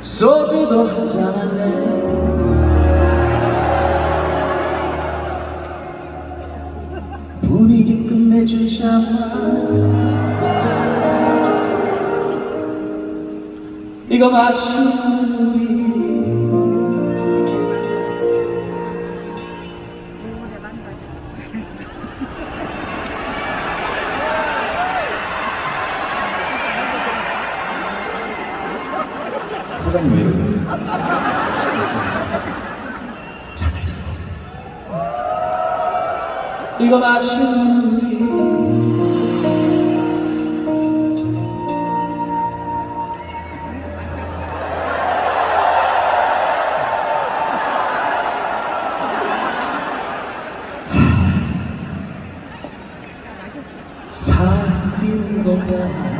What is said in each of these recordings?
소주도 한잔 할래 분위기 끝내주잖아. 이거 마시면 사장님 왜 이러세요? 이거 마시는 사귀는 거냐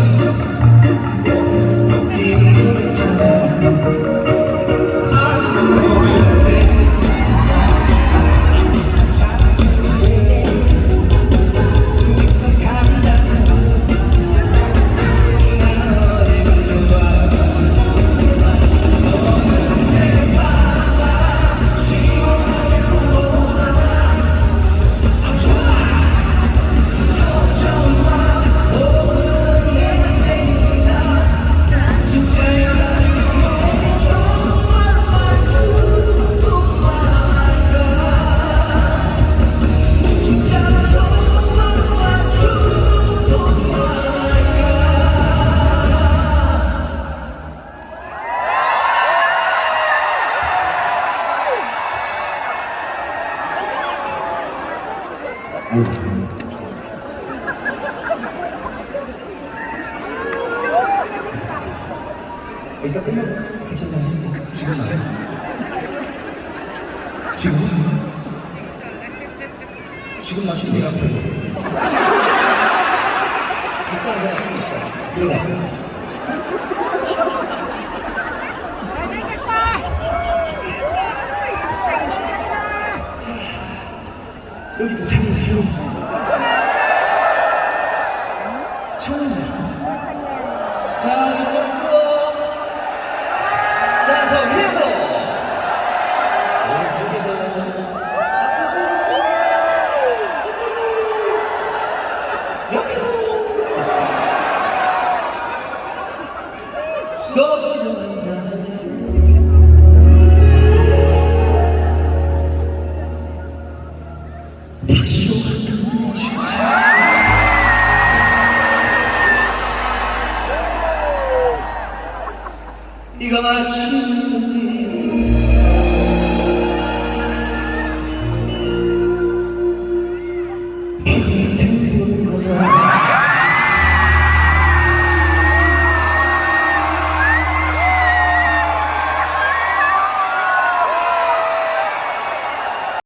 이따 끝나고 같이 한잔 하시죠. 지금 나요. 지금? 지금 마시면 내가 틀려. 이따 한잔 하시니까 들어가세요. 이가 마시